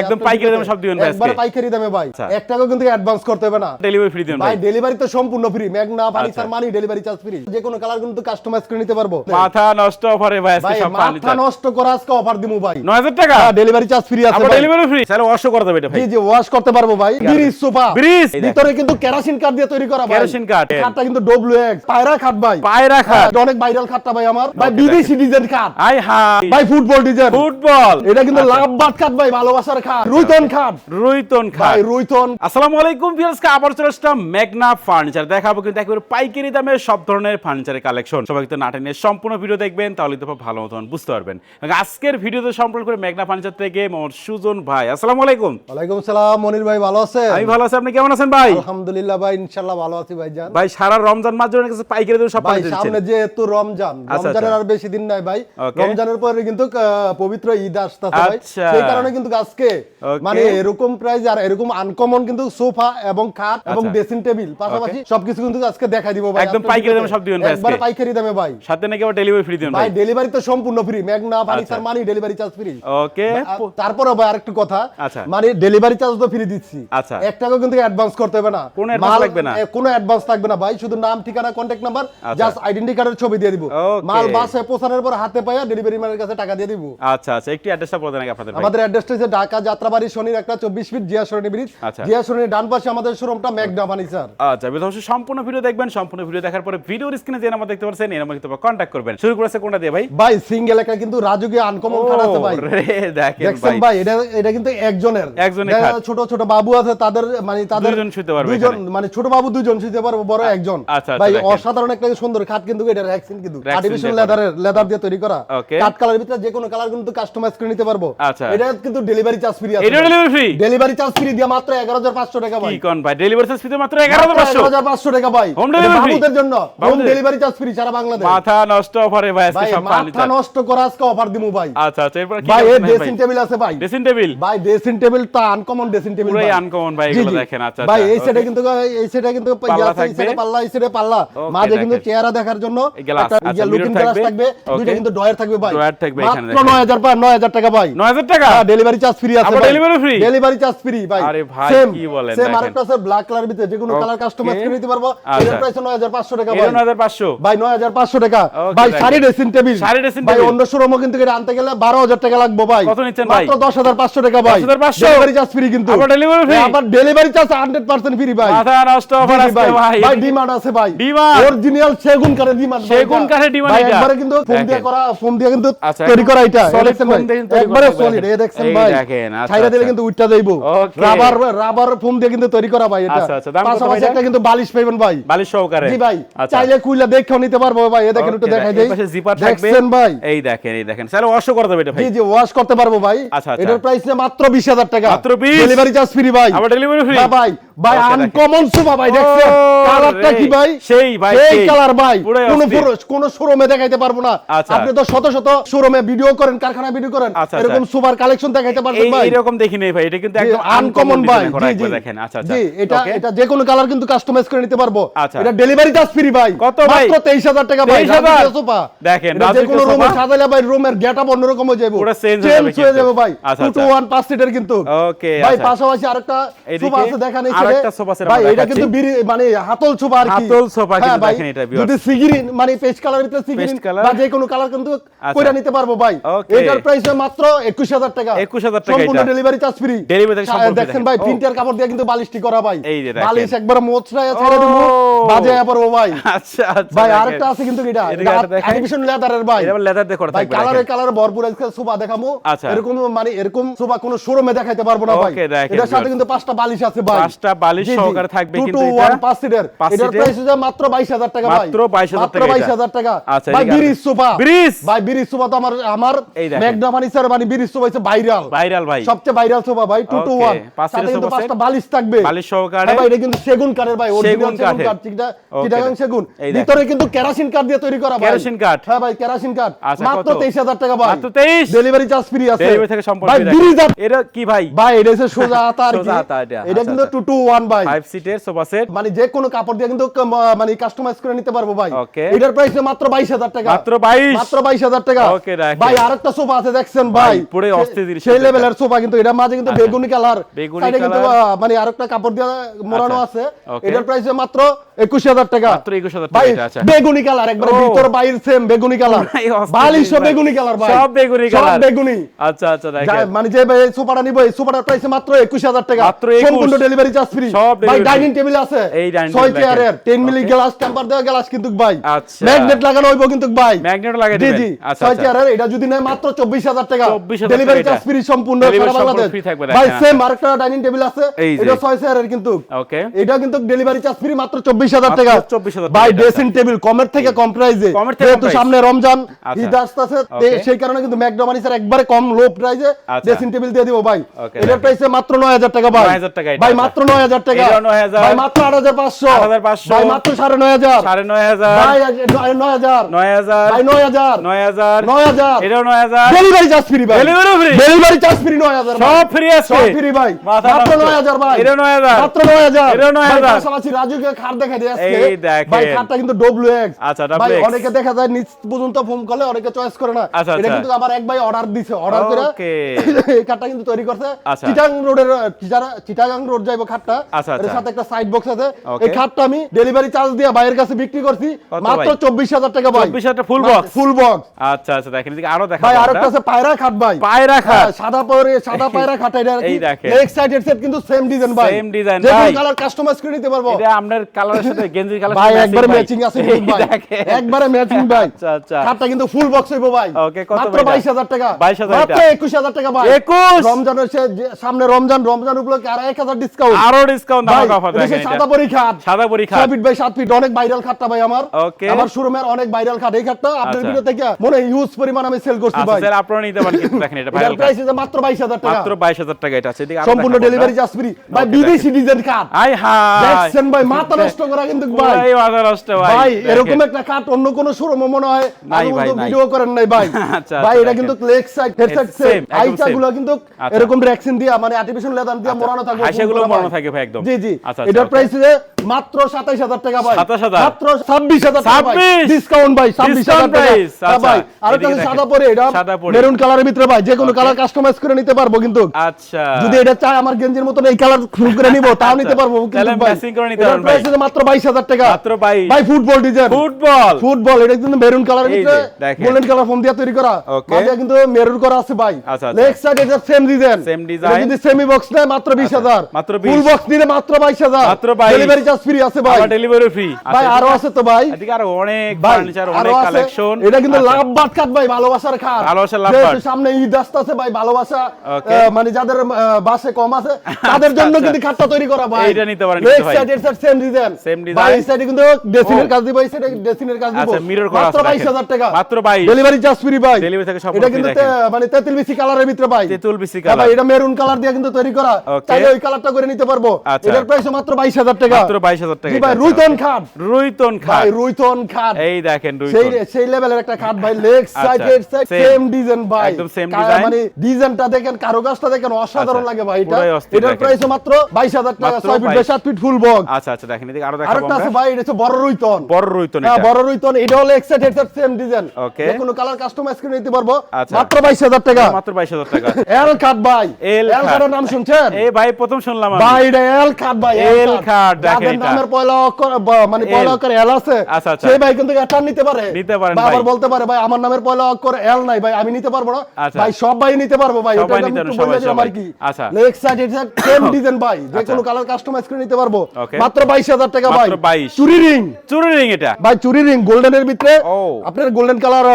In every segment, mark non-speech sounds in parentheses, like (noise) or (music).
একদম পাইকারি দামে সব দিবেন ভাই একবার পাইকারি দামে ভাই। আচ্ছা। এক টাকাও কিন্তু অ্যাডভান্স করতে হবে না। ডেলিভারি ফ্রি দিবেন ভাই ডেলিভারি তো সম্পূর্ণ ফ্রি ম্যাগনা ফার্নিচার আচ্ছা। মানি ডেলিভারি চার্জ ফ্রি যে কোনো কালার কিন্তু কাস্টমাইজ করে নিতে পারব। মাথা নষ্ট অফারে ভাই আজকে সব মাথা নষ্ট করা আজকে অফার দিমু ভাই। 9000 টাকা? ডেলিভারি চার্জ ফ্রি আছে ভাই। ডেলিভারি ফ্রি তাহলে অশো করে দেবে এটা ভাই। জি জি ওয়াশ করতে পারব ভাই। ব্রিজ সোফা ব্রিজ ভিতরে কিন্তু কেরাসিন কাঠ দিয়ে তৈরি করা ভাই। কেরোসিন কাঠ। খাটটা কিন্তু ডব্লিউ এক্স পায়রা খাট ভাই। পায়রা খা এটা অনেক ভাইরাল খাটটা ভাই আমার। ভাই বিদেশি ডিজাইন খাট আই হাই ভাই ফুটবল ডিজাইন ফুটবল এটা কিন্তু আচ্ছা। লাভ বাট খাট ভাই ভালোবাসার খাট রুইতন খাট রুইতন খা রুইতন। আসসালামু আলাইকুম ভিউয়ার্সকে আবার চলে আসলাম মেঘনা ফার্নিচার দেখাবো কিন্তু একেবারে পাইকারি দামে সব ধরনের ফার্নিচারের কালেকশন সবাই কিন্তু নাটে নিয়ে সম্পূর্ণ ভিডিও দেখবেন তাহলে তো ভালো মতন বুঝতে পারবেন। আজকের ভিডিওতে সম্পূর্ণ করে মেঘনা ফার্নিচার থেকে মোহাম্মদ সুজন ভাই। আসসালামু আলাইকুম ওয়ালাইকুম সালাম মনির ভাই ভালো আছেন? আমি ভালো আছি আপনি কেমন আছেন ভাই? আলহামদুলিল্লাহ ভাই ইনশাআল্লাহ ভালো আছি ভাই জান ভাই সারা রমজান মাস জন্য কাছে পাইকারি দামে সব ভাই ফার্নিচার দিচ্ছেন? সামনে রমজান রমজানের। আর বেশি দিন নাই ভাই। রমজানের পরে কিন্তু পবিত্র ঈদ আসতেছে ভাই। আচ্ছা। সেই কারণে কিন্তু আজকে Okay. মানে এরকম প্রাইস আর এরকম আনকমন কিন্তু সোফা এবং খাট এবং আচ্ছা। ড্রেসিং টেবিল পাশাপাশি সবকিছু কিন্তু আজকে দেখাই দিব ভাই। একদম পাইকারি দামে সব দিবেন ভাই একবার পাইকারি দামে ভাই। সাথে নাকি আবার ডেলিভারি ফ্রি দিবেন ভাই ডেলিভারি তো সম্পূর্ণ ফ্রি ম্যাগনা ফার্নিচার আচ্ছা। Money delivery charge free okay তারপরে ভাই আরেকটু কথা। আচ্ছা। মানে ডেলিভারি চার্জ তো ফ্রি দিচ্ছি। আচ্ছা। এক টাকাও কিন্তু অ্যাডভান্স করতে হবে না। কোনো মাল- লাগবে না? কোনো অ্যাডভান্স লাগবে না ভাই। শুধু নাম ঠিকানা কন্ট্যাক্ট নাম্বার আচ্ছা। জাস্ট আইডেন্টি কার্ডের ছবি দিয়ে দিব। মাল বাসে পৌঁছানোর পর হাতে পাইয়া ডেলিভারি ম্যানের কাছে টাকা দিয়ে দিব। আচ্ছা আচ্ছা। একটু অ্যাড্রেসটা বলে দেন আগে আপনাদের আমাদের অ্যাড্রেসটা হচ্ছে ঢাকা যাত্রাবাড়ি শনির একটা চব্বিশ ফিট জিয়া সরণি ব্রিজ। আচ্ছা। জিয়া সরণির ডান পাশে আমাদের শোরুমটা ম্যাগনা ফার্নিচার আচ্ছা বিধ অবশ্যই সম্পূর্ণ ভিডিও দেখবেন সম্পূর্ণ ভিডিও দেখার পরে ভিডিওর স্ক্রিনে যে নাম্বার দেখতে পাচ্ছেন এই নাম্বার কিন্তু কন্ট্যাক্ট করবেন। শুরু করেছে কোনটা দিয়ে ভাই? ভাই সিঙ্গেল একটা কিন্তু রাজুকে আনকমন খাট আছে ভাই। দেখেন ভাই। এটা এটা কিন্তু একজনের। একজনের। ছোট ছোট বাবু আছে তাদের মানে তাদের দুইজন শুতে পারবে দুইজন মানে ছোট বাবু দুইজন শুতে পারবে বড় একজন। আচ্ছা, আচ্ছা, ভাই অসাধারণ একটা সুন্দর খাট কিন্তু এটা র্যাকসিন কিন্তু। আর্টিফিশিয়াল লেদারের লেদার দিয়ে তৈরি করা. কাট কালারের ভিতরে যে কোনো কালার কিন্তু কাস্টমাইজ করে নিতে পারব। আচ্ছা। এটা কিন্তু ডেলিভারি চার্জ ফ্রি আছে এটা delivery free delivery charge free দিয়ে মাত্র 11500 টাকা ভাই। কি কোন ভাই? ডেলিভারি চার্জ ফিতে মাত্র 11500 11500 টাকা ভাই। Home এটা বাবুদের জন্য। হোম ডেলিভারি চার্জ ফ্রি সারা বাংলাদেশ। মাথা নষ্ট অফারে ভাই আজকে ভাই সব মাথা নষ্ট করা আজকে অফার দিমু ভাই। আচ্ছা আচ্ছা এরপর কি ভাই এই ড্রেসিং টেবিল আছে ভাই। ড্রেসিং টেবিল ভাই ড্রেসিং টেবিল তো আনকমন ড্রেসিং টেবিল পুরাই uncommon ভাই, এগুলো দেখেন, আচ্ছা, ভাই এই সেটে কিন্তু এই সেটে কিন্তু পাল্লা আছে, এই সেটে পাল্লা এই সেটে পাল্লা। মাঝে কিন্তু চেহারা দেখার জন্য। একটা লুকিং গ্লাস থাকবে, থাকবে। কিন্তু ডয়ার থাকবে ভাই। Drawer থাকবে এখানে মাত্র 9000 পা 9000 টাকা ভাই। 9000 টাকা? ডেলিভারি চার্জ ফ্রি আছে আবার delivery free? Delivery charge free ভাই। আরে ভাই, কি বলেন, দেখেন। আরেকটা আছে ব্ল্যাক কালার ভিতরে যে কোনো কালার কাস্টমাইজ করে নিতে পারব। আচ্ছা। এর প্রাইস 9500 টাকা ভাই। 9500 ভাই 9500 টাকা। ভাই। Sari dressing table sari dressing ভাই অন্য শোরুমও কিন্তু এটা আনতে গেলে 12000 টাকা লাগবে ভাই। কত নিচ্ছেন ভাই? মাত্র 10500 টাকা ভাই। 10,500 ডেলিভারি চার্জ ফ্রি কিন্তু। আবার delivery free? আবার ডেলিভারি চার্জ 100% ফ্রি ভাই। মাথা নষ্ট অফার আজকে ভাই। ভাই। ডিমান্ড আছে ভাই। Demand? অরিজিনাল সেগুন কাঠের ডিমান্ড সেগুন কাঠের ভাই এটা? একবারে কিন্তু ফোম দিয়ে। করা ফোম দিয়ে কিন্তু আচ্ছা, তৈরি করা এটা। একবারে সলিড এই দেখছেন ভাই। দেখেন, বিশ ছাইরা দিলে আচ্ছা। কিন্তু উঠটা যাইবো রাবার রাবার ফোম দিয়ে কিন্তু তৈরি করা ভাই এটা। আচ্ছা, আচ্ছা, দাম কত ভাই একটা কিন্তু বালিশ পাইবেন ভাই। বালিশ সহকারে? জি ভাই আচ্ছা। চাইলে কুইলা দেখেও নিতে পারব ভাই এ দেখেন একটু দেখাই দেই। পাশে জিপার থাকবে। দেখছেন ভাই? এই দেখেন এই দেখেন। তাহলে ওয়াশ করে দেবে এটা ভাই? জি জি ওয়াশ করতে পারব ভাই। আচ্ছা, আচ্ছা। এটার প্রাইস মাত্র 20000 টাকা। মাত্র 20? ডেলিভারি চার্জ ফ্রি ভাই। আবার ডেলিভারি ফ্রি ভাই ভাই আনকমন সুবা ভাই দেখছেন? কালারটা কি ভাই? সেই ভাই, সেই। কালার ভাই কোন কোন শোরুমে দেখাইতে পারব না। আচ্ছা। আপনি তো শত শত শোরুমে ভিডিও করেন কারখানায় ভিডিও করেন আচ্ছা, আচ্ছা। এরকম সুপার কালেকশন দেখাইতে পারবেন ভাই। এইরকম দেখি নেই ভাই এটা কিন্তু একদম আনকমন ভাই ভাই জি জি। দেখেন। আচ্ছা আচ্ছা। এটা এটা যে কোনো কালার কিন্তু কাস্টমাইজ করে নিতে পারব। এটা ডেলিভারি চার্জ ফ্রি ভাই। কত ভাই? মাত্র 23000 টাকা ভাই সোফা। দেখেন, যে কোনো রুমে সাজাইলে ভাই রুমের গেটআপ অন্যরকম হয়ে যাবে পুরো চেঞ্জ হয়ে যাবে ভাই। আচ্ছা, 2 টু আচ্ছা। 1 পাঁচ সিটের কিন্তু। Okay, ভাই। পাশাপাশি আরেকটা সোফা আছে দেখেন এই আরেকটা। সোফা সেট ভাই এটা কিন্তু মানে হাতল সোফা আর কি। হাতল সোফা কিন্তু দেখেন এটা, viewers। যদি সিগিরি পেস্ট কালার ভিতরে সিগিরি বা যে কোনো কালার কিন্তু। কইরা নিতে পারব ভাই। এটার প্রাইস মাত্র 21000 টাকা। 21,000 টাকা সম্পূর্ণ ডেলিভারি চার্জ ফ্রি Delivery সম্পূর্ণ দেখেন দেখেন। ভাই প্রিন্টার কাপড় দিয়ে কিন্তু বালিশটি করা ভাই। এই যে দেখেন। বালিশ একবার মোচড়ায় ছেড়ে দেবো বাজে আবার ভাই। আচ্ছা আচ্ছা ভাই আরেকটা আছে কিন্তু এটা। এদিকে একটা দেখেন। আর্টিফিশিয়াল লেদারের ভাই। এটা আবার দিয়ে করা থাকবে, কালারে কালারে ভরপুর আজকে সোফা দেখামু। এরকম মানে এরকম সোফা কোনো শোরুমে দেখাইতে পারব না ভাই। এটার সাথে কিন্তু পাঁচটা বালিশ আছে ভাই। পাঁচটা বালিশ। সহকারে থাকবে কিন্তু এটা। সিটের এটার প্রাইস হচ্ছে মাত্র 22000 টাকা ভাই মাত্র 22,000 মাত্র টাকা এটা। 22000 টাকা আচ্ছা, ভাই এদিকে সোফা ব্রিজ? ভাই বিরিজ সোফা তো আমার আমার। ম্যাগনা ফার্নিচার মানে বিরিজ সোফা হচ্ছে ভাইরাল ভাইরাল ভাই সবচেয়ে ভাইরাল সোফা ভাই 2 টু Okay, 1 সাথে কিন্তু পাঁচটা বালিশ থাকবে বালিশ সহকারে? হ্যাঁ ভাই এটা কিন্তু সেগুন কাঠের ভাই সেগুন। কাঠ চিটাগাং সেগুন ভিতরে কিন্তু কেরাসিন কাঠ দিয়ে তৈরি করা ভাই কেরোসিন কাঠ? হ্যাঁ ভাই কেরাসিন কাঠ আচ্ছা, মাত্র কত? 23000 টাকা ভাই মাত্র 23? ডেলিভারি চার্জ ফ্রি আছে ডেলিভারি থেকে সম্পূর্ণ ভাই আপ- এটা কি ভাই ভাই এটা হচ্ছে সোজা হাতা আর কি এটা, আচ্ছা, কিন্তু আচ্ছা। 2 টু ওয়ান ভাই ফাইভ সিটের সোফা সেট মানে যে কোনো কাপড় দিয়ে কিন্তু মানে কাস্টমাইজ করে নিতে পারব ভাই। Okay. এটার প্রাইস মাত্র বাইশ হাজার টাকা। মাত্র 22? মাত্র বাইশ হাজার টাকা। রাখেন। ভাই আরেকটা সোফা আছে দেখছেন ভাই সে- অস্থির সেই লেভেলের সোফা কিন্তু এটার মাঝে কিন্তু আচ্ছা। বেগুনি কালার বেগুনি কিন্তু মানে আরেকটা কাপড় দিয়ে মোড়ানো আচ্ছা, আছে। এটার প্রাইস মাত্র একুশ হাজার টাকা। মাত্র 21,000 টাকা ভাই আচ্ছা। বেগুনি কালার একবার ভিতর বাইর সেম বেগুনি কালার বালিশ বেগুনি কালার ভাই। সব বেগুনি সব বেগুনি। আচ্ছা আচ্ছা মানে যে সোফাটা নিবো এই সোফাটার প্রাইস মাত্র একুশ হাজার টাকা। মাত্র 21 সম্পূর্ণ ডেলিভারি চার্জ ফ্রি। ভাই ডাইনিং টেবিল আছে। এই dining ছয় table চেয়ারের দেখেন। টেন মিলি গ্লাস টেম্পার দেওয়া গ্লাস কিন্তু ভাই। আচ্ছা। ম্যাগনেট লাগানো হইব কিন্তু ভাই। ম্যাগনেট লাগাই দিবেন। জি। আচ্ছা ছয় আচ্ছা। চেয়ারের এটা যদি নেয় মাত্র চব্বিশ হাজার টাকা। ডেলিভারি চার্জ ফ্রি সম্পূর্ণ সারা বাংলাদেশ। ভাই সেম আরেকটা ডাইনিং টেবিল আছে। এটা ছয় চেয়ারের কিন্তু। ওকে এটা কিন্তু ডেলিভারি চার্জ ফ্রি মাত্র চব্বিশ হাজার মাত্র টাকা। 24,000 ভাই ড্রেসিং টেবিল কমের থেকে কম প্রাইসে যেহেতু সামনে রমজান আচ্ছা। ঈদ আসতেছে সেই কারণে কিন্তু ম্যাকডোমানি স্যার একবারে কম লো প্রাইসে আচ্ছা। ড্রেসিং টেবিল দিয়ে দিব ভাই। এটার প্রাইসে মাত্র নয় হাজার টাকা ভাই। 9,000 টাকা ভাই আচ্ছা। মাত্র নয় হাজার টাকা ভাই মাত্র আট হাজার পাঁচশো ভাই মাত্র সাড়ে নয় হাজার সাড়ে নয় হাজার নয় হাজার নয় হাজার ভাই নয় হাজার নয় হাজার নয় হাজার এটাও নয় হাজার ডেলিভারি চার্জ ফ্রি ভাই Delivery free? Delivery charge free নয় হাজার সব ফ্রি আছে সব ফ্রি ভাই মাত্র নয় হাজার ভাই এটাও নয় হাজার মাত্র নয় হাজার এটাও নয় হাজার। পাশাপাশি রাজুকে খাট দেখা দিয়ে আজকে এই দেখেন। ভাই খাটটা কিন্তু ডব্লিউ এক্স আচ্ছা, ভাই অনেকে দেখা যায় নিচ পর্যন্ত ফোন করলে অনেকে চয়েস করে না আচ্ছা, এটা আচ্ছা। কিন্তু আমার এক ভাই অর্ডার দিছে অর্ডার করে এই খাটটা কিন্তু তৈরি করছে আচ্ছা। চিটাং রোডের চিটাগাং রোড যাইবো খাটটা আচ্ছা, এর আচ্ছা। সাথে একটা সাইড বক্স আছে। এই খাটটা আমি ডেলিভারি চার্জ দিয়ে ভাইয়ের কাছে বিক্রি করছি মাত্র ভাই? চব্বিশ হাজার টাকা ভাই। 24,000 full box? ফুল বক্স আচ্ছা আচ্ছা দেখেন এদিকে আরও দেখা ভাই আছে পায়রা খাট ভাই। পায়রা খাট। হ্যাঁ, সাদা পরে সাদা পায়রা খাট এটা এই দেখেন। লেগ সাইড হেডসেট কিন্তু সেম ডিজাইন ভাই। যে কোনো কালার কাস্টমাইজ করে নিতে পারব। এটা আপনার কালারের সাথে গেঞ্জির কালার ভাই একবারে ম্যাচিং আছে ভাই। দেখেন। একবারে ম্যাচিং ভাই। আচ্ছা, আচ্ছা। খাটটা কিন্তু ফুল বক্স হইবো ভাই। Okay, কত মাত্র ভাই এটা? 22000 টাকা। 22,000 মাত্র 21000 টাকা ভাই। 21 রমজানের সে- সামনে রমজান রমজান উপলক্ষে আর 1000 ডিসকাউন্ট আরও ডিসকাউন্ট ভাই অফার দেখেন সাদা। পরি খাট। সাদা পরি খাট। 6 ফিট বাই 7 ফিট অনেক ভাইরাল খাটটা ভাই আমার. আমার শোরুমের অনেক ভাইরাল খাট। এই খাটটা আপনার আচ্ছা। ভিডিও থেকে মনে ইউজ পরিমাণ আমি সেল করছি আচ্ছা ভাই। স্যার আপনারা নিতে পারেন কিন্তু দেখেন এটা (laughs) ভাইরাল প্রাইস মাত্র 22000 টাকা। মাত্র 22000 টাকা এটা আছে। এদিকে সম্পূর্ণ ডেলিভারি। চার্জ ফ্রি ভাই বিদেশি ডিজাইন কাট আই হাই দেখছেন ভাই মাথা নষ্ট করা কিন্তু ভাই। পুরাই মাথা নষ্ট ভাই। ভাই এরকম একটা কাট অন্য কোন শোরুমে মনে হয় নাই ভাই, ভিডিও করেন নাই ভাই। (laughs) আচ্ছা, ভাই এটা কিন্তু leg side head side same আইটা গুলো কিন্তু। এরকম রেক্সিন দিয়া মানে আর্টিফিশিয়াল লেদার দিয়া মোড়ানো থাকবে হাইসাগুলো ফুল করা মোড়ানো ভাই। থাকে ভাই একদম। জি জি। আচ্ছা, আচ্ছা, এটার. প্রাইস মাত্র 27000 টাকা ভাই। 27,000 মাত্র 26000 টাকা ভাই। ডিসকাউন্ট ভাই 26000 টাকা। price, হ্যাঁ আচ্ছা। ভাই আর এদিকে সাদা পরে এটা মেরুন কালারের ভিতরে ভাই যে কোনো কালার কাস্টমাইজ করে নিতে পারব কিন্তু। আচ্ছা। যদি এটা চাই আমার গেঞ্জির মতন এই কালার ফুল করে নিব তাও নিতে পারব কিন্তু তাহলে ভাই। matching করে নিতে পারবেন ভাই। মাত্র 22000 টাকা। মাত্র 22 ভাই ফুটবল ডিজাইন ফুটবল ফুটবল এটা কিন্তু মেরুন কালারের ভিতরে গোল্ডেন কালার ফোম দিয়ে তৈরি করা. মাঝে কিন্তু মেরুন করা আছে ভাই। লেগ সাইড এটা সেম ডিজাইন Same design। যদি সেমি বক্স নেয় মাত্র 20000 মাত্র 20 ফুল বক্স নিলে মাত্র 22000 মাত্র 22 ডেলিভারি চার্জ ফ্রি আছে ভাই। আবার ডেলিভারি ফ্রি ভাই আরও আছে তো ভাই। এদিকে আরও অনেক ফার্নিচার অনেক কালেকশন এটা কিন্তু লাভ বাদ খাট ভাই ভালোবাসার খাট। ভালোবাসার লাভ। সামনে ঈদ ভাই ভালোবাসা মানে যাদের বাসে কম আছে তাদের জন্য আচ্ছা। কিন্তু খাটটা তৈরি করা ভাই। এইটা নিতে পারেন ভাই। সাইড এর সেম ডিজাইন Same design। ভাই সাইডে কিন্তু ও। কাজ দিব এই সাইডে ড্রেসিং এর কাজ দিব। আচ্ছা, mirror করা মাত্র আছে দেখেন। 22000 টাকা। মাত্র 22 ডেলিভারি চার্জ ফ্রি ভাই। Delivery থেকে সম্পূর্ণ এটা কিন্তু মানে তেতুল বিসি কালারের ভিতরে ভাই। তেঁতুল বিসি হ্যাঁ ভাই কালার এটা মেরুন কালার দিয়ে কিন্তু তৈরি করা. চাইলে ওই কালারটা করে নিতে পারব। আচ্ছা। এটার প্রাইস মাত্র 22000 টাকা। মাত্র 22000 টাকা ভাই রুইতন খাট। রুইতন খাট। ভাই রুইতন খাট। এই দেখেন রুইতন। সেই সেই লেভেলের একটা খাট ভাই leg side head side same design ভাই। একদম কা- design। মানে ডিজাইনটা দেখেন কারুকাজটা দেখেন অসাধারণ আচ্ছা, লাগে ভাই এটা। এটার প্রাইস মাত্র 22000 টাকা 6 ফিট 22 7 ফিট ফুল বক্স আচ্ছা আচ্ছা দেখেন এদিকে আরও দেখাবো আরেকটা আছে ভাই এটা হচ্ছে বড় রুইতন। বড় রুইতন হ্যাঁ এটা। বড় রুইতন এটা হলো এক্সেট হেডসেট সেম ডিজাইন. যে কোনো কালার কাস্টমাইজ করে নিতে পারব। আচ্ছা। মাত্র 22000 টাকা। মাত্র 22000 টাকা। এল খাট ভাই। এল খাটের নাম শুনছেন? এই ভাই প্রথম শুনলাম আমি। ভাই এটা এল খাট ভাই এল খাট, দেখেন এটা। নামের পয়লা অক্ষর মানে পয়লা অক্ষর এল আছে আচ্ছা, আচ্ছা। সেই ভাই কিন্তু এটা নিতে পারে। নিতে পারেন বা আবার বলতে পারে ভাই আমার নামের পয়লা অক্ষর এল নাই ভাই আমি নিতে পারব না। আচ্ছা। ভাই সব ভাই নিতে পারব ভাই এটা একটু বলে দিলাম আর কি। আচ্ছা। লেগ সাইড এটা সেম ডিজাইন (coughs) ভাই যে আচ্ছা। কোনো কালার কাস্টমাইজ করে নিতে পারব। মাত্র 22000 টাকা ভাই। চুরি রিং চুরি রিং এটা? ভাই চুরি রিং গোল্ডেনের ভিতরে। আপনার গোল্ডেন কালার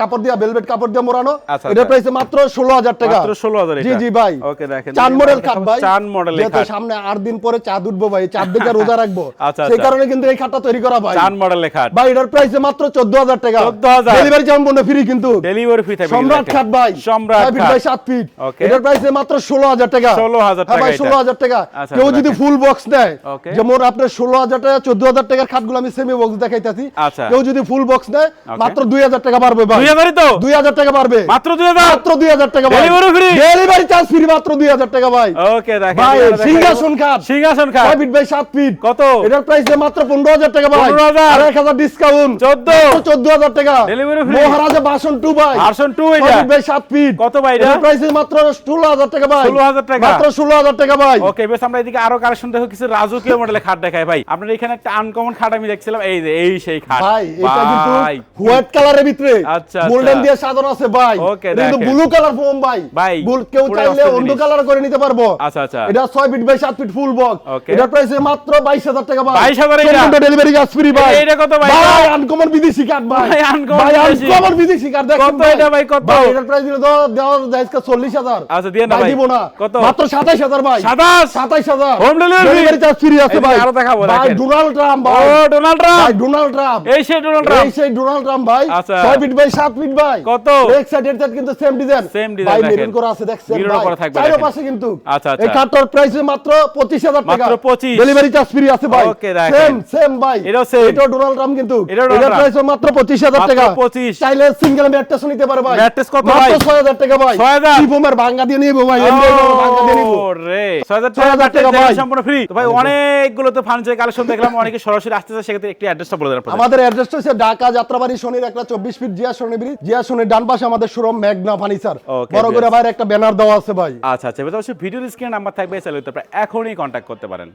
কাপড় দিয়া ভেলভেট কাপড় দিয়ে মোড়ানো। আচ্ছা, আচ্ছা। প্রাইস মাত্র 16000 টাকা। মাত্র 16000 জি জি ভাই। ওকে দেখেন। চান মডেল আমরা ভাই। চান যেহেতু সামনে আট দিন পরে চাঁদ উঠবো ভাই চাঁদ দেখে (laughs) রোজা রাখব। আচ্ছা, সেই আচ্ছা। কারণে কিন্তু এই খাটটা তৈরি করা ভাই। চান মডেলের খাট। ভাই এটার প্রাইস মাত্র 14000 টাকা। 14,000 ডেলিভারি সম্পূর্ণ ফ্রি কিন্তু। ডেলিভারি ফ্রি থাকবে সম্রাট খাট ভাই। সম্রাট ফিট বাই 7 ফিট এটার প্রাইস মাত্র 16000 টাকা। 16,000 হ্যাঁ ভাই টাকা এটা। 16000 টাকা। আচ্ছা, কেউ যদি ফুল বক্স নেয় যেমন আপনার 16000 টাকা 14000 টাকার খাটগুলো আমি সেমি বক্স দেখাইতাছি। কেউ যদি ফুল বক্স নেয়. মাত্র 2000 টাকা পারবে ভাই। 2000 ই তো? 2000 টাকা পারবে মাত্র 2000 মাত্র 2000 টাকা ভাই Delivery free? Delivery charge free মাত্র 2000 টাকা ভাই। ওকে দেখেন ভাই সিঙ্গেল সিংহাসন খাট সিংহাসন খাট ছয় ফিট বাই সাত ফিট কত? এটার প্রাইস মাত্র পনেরো হাজার টাকা ভাই। 15,000 আর এক হাজার ডিসকাউন্ট 14 চোদ্দ হাজার টাকা। Delivery free। মহারাজা বাসন টু ভাই। ভার্সন 2 ছয় এটা ফিট বাই সাত ফিট কত ভাই এটা? প্রাইস মাত্র ষোলো হাজার টাকা ভাই। 16,000 টাকা। মাত্র ষোলো হাজার টাকা ভাই। ওকে বেশ আমরা এদিকে আরও কালেকশন দেখো। কিছু রাজকীয় মডেলের খাট দেখাই ভাই। আপনার এখানে একটা আনকমন খাট আমি দেখছিলাম। এই যে এই সেই খাট। ভাই এটা কিন্তু হোয়াইট কালারের ভিতরে। আচ্ছা, গোল্ডেন আচ্ছা। দিয়ে সাজানো আছে ভাই। কিন্তু ব্লু কালার ফোম ভাই। ভাই, কেউ চাইলে অন্য কালার করে নিতে পারব। আচ্ছা আচ্ছা। এটা 6 feet by 7 feet full box. এটার প্রাইস মাত্র 22000 টাকা ভাই 22,000 এটা? ডেলিভারি চার্জ ফ্রি ভাই এইটা কত ভাই? ভাই আনকমন বিদেশি কার্ড ভাই ভাই। আনকমন বিদেশি কার্ড দেখেন কত এটা ভাই, কত? ভাই এটার প্রাইস দিলে তো দেওয়া যায় 40000 আচ্ছা, দিয়ে না ভাই। দিব না কত? মাত্র 27000 ভাই সাতাশ 27000 Home delivery? Delivery charge free আছে ভাই আরও দেখাবো, ভাই ডোনাল্ড ট্রাম্প ও ভাই ডোনাল্ড ভাই ডোনাল্ড ট্রাম্প এই সেই ডোনাল্ড এই সেই ডোনাল্ড ট্রাম্প ভাই আচ্ছা। 6 ফিট বাই 7 ফিট ভাই কত? সাইডের সাইড কিন্তু সেম ডিজাইন Same design ভাই। মেরুন করা আছে দেখছেন ভাই করা থাকবে চারো দেখেন। পাশে কিন্তু আচ্ছা, আচ্ছা। এই কার্ডটার প্রাইস মাত্র 25000 টাকা মাত্র 25 ডেলিভারি চার্জ ফ্রি আছে ভাই। সেম সেম ভাই। এটাও same। এটাও ডোনাল্ড ট্রাম্প কিন্তু। এটাও ডোনাল্ড এটার ট্রাম্প। প্রাইস মাত্র 25000 মাত্র টাকা। 25 চাইলে সিঙ্গেল ম্যাট্রেস নিতে পারে ভাই। Mattress কত মাত্র ভাই? 6000 টাকা ভাই। 6,000 টিপোমের ভাঙা দিয়ে নিব ভাই। এমনি দিয়ে নিব। ওরে, 6,000 6,000 টাকা টাকা ভাই ভাই। সম্পূর্ণ ফ্রি ভাই অনেকগুলো তো ফার্নিচার কালেকশন দেখলাম অনেকে সরাসরি সেক্ষেত্রে একটি অ্যাড্রেসটা বলে দেন আমাদের অ্যাড্রেসটা হচ্ছে ঢাকা যাত্রাবাড়ি শনির একটা চব্বিশ ফিট জিয়া শনি ব্রিজ জিয়া শনির ডান পাশে আমাদের শোরুম মেঘনা ফার্নিচার বড় করে. একটা ব্যানার দেওয়া আছে ভাই। আচ্ছা আচ্ছা। ভিডিও স্ক্রিনে নাম্বার থাকবে এখনই কন্ট্যাক্ট করতে পারেন।